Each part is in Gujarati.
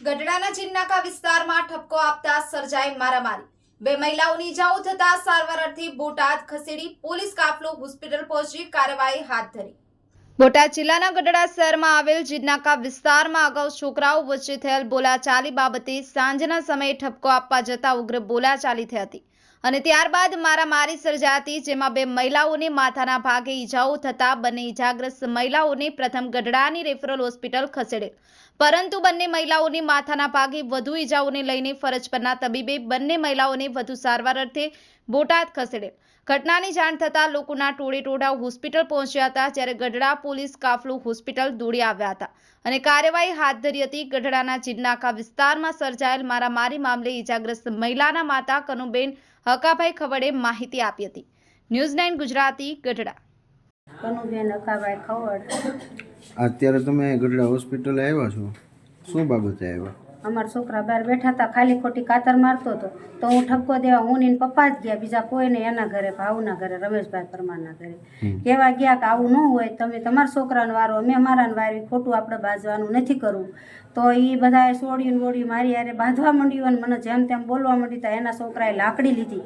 ગઢડાના ચિન્નાકા વિસ્તારમાં ઠપકો આપતા સર્જાઈ મારામારી. બે મહિલાઓની ઇજાઓ થતા સારવાર અર્થે બોટાદ ખસેડી પોલીસ કાફલો હોસ્પિટલ પહોંચી કાર્યવાહી હાથ ધરી. બોટાદ જિલ્લાના ગઢડા શહેરમાં આવેલ જીડનાકા વિસ્તારમાં અગાઉ છોકરાઓ વચ્ચે થયેલ બોલાચાલી બાબતે સાંજના સમયે ઠપકો આપવા જતા ઉગ્ર બોલાચાલી થઈ હતી. અને ત્યારબાદ મારામારી સર્જાતી, જેમાં બે મહિલાઓને માથાના ભાગે ઈજાઓ થતા બંને ઈજાગ્રસ્ત મહિલાઓને પ્રથમ ગઢડાની રેફરલ હોસ્પિટલ ખસેડેલ પરંતુ બંને મહિલાઓની માથાના ભાગે વધુ ઈજાઓને લઈને ફરજ પરના તબીબે બંને મહિલાઓને વધુ સારવાર અર્થે બોટાદ ખસેડેલ ઘટનાની જાણ થતાં લોકોના ટોળે ટોળા હોસ્પિટલ પહોંચ્યા હતા જ્યારે ગઢડા પોલીસ કાફલો હોસ્પિટલ દોડી આવ્યા હતા અને કાર્યવાહી હાથ ધરી હતી. ગઢડાના ચિન્નાકા વિસ્તારમાં સર્જાયેલ મારામારી મામલે ઇજાગ્રસ્ત મહિલાના માતા કનુબેન હકાભાઈ ખવડે માહિતી આપી હતી. News Nine Gujarati Gadhada. કનુબેન Khavad. અત્યારે તમે ગઢડા હોસ્પિટલે આવ્યા છો? શું બાબતે આવ્યા? અમારા છોકરા બહાર બેઠા હતા ખાલી ખોટી કાતર મારતો હતો. તો હું ઠપકો દેવા હું ને પપ્પા જ ગયા બીજા કોઈ નહીં એના ઘરે ભાવના ઘરે રમેશભાઈ પરમારના ઘરે. કહેવા ગયા કે આવું ન હોય તમે તમારા છોકરાને વારો અમે અમારાને વારવી ખોટું આપણે બાજવાનું નથી કરવું. તો એ બધાએ સોડિયું ને મારી યારે બાંધવા માંડ્યું અને મને જેમ તેમ બોલવા માંડી તો એના છોકરાએ લાકડી લીધી.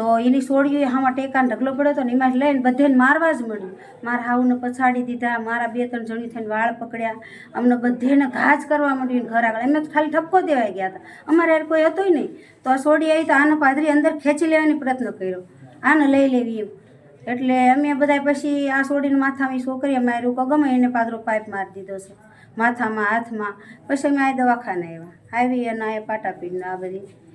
તો એની સોળીઓએ હામાં ટેકાને ઢગલો પડ્યો હતો ને એમાં લઈને બધાને મારવા જ મળ્યું. મારા હાવને પછાડી દીધા, મારા બે ત્રણ જણી થઈને વાળ પકડ્યા. અમને બધેને ઘા કરવા માંડ્યું ઘર આગળ. અમે તો ખાલી ઠપકો દેવાઈ ગયા હતા. અમારે યાર કોઈ હતોય નહીં. તો આ સોડી આવી તો આને પાદરી અંદર ખેંચી લેવાની પ્રયત્ન કર્યો. આને લઈ લેવી એમ. એટલે અમે બધા પછી આ સોડીને માથામાં છોકરીએ માર્યું કે ગમે એને પાદરો પાઇપ મારી દીધો છે. માથામાં, હાથમાં. પછી અમે આ દવાખાને આવ્યા આવી અને આ પાટા પીને આ બધી.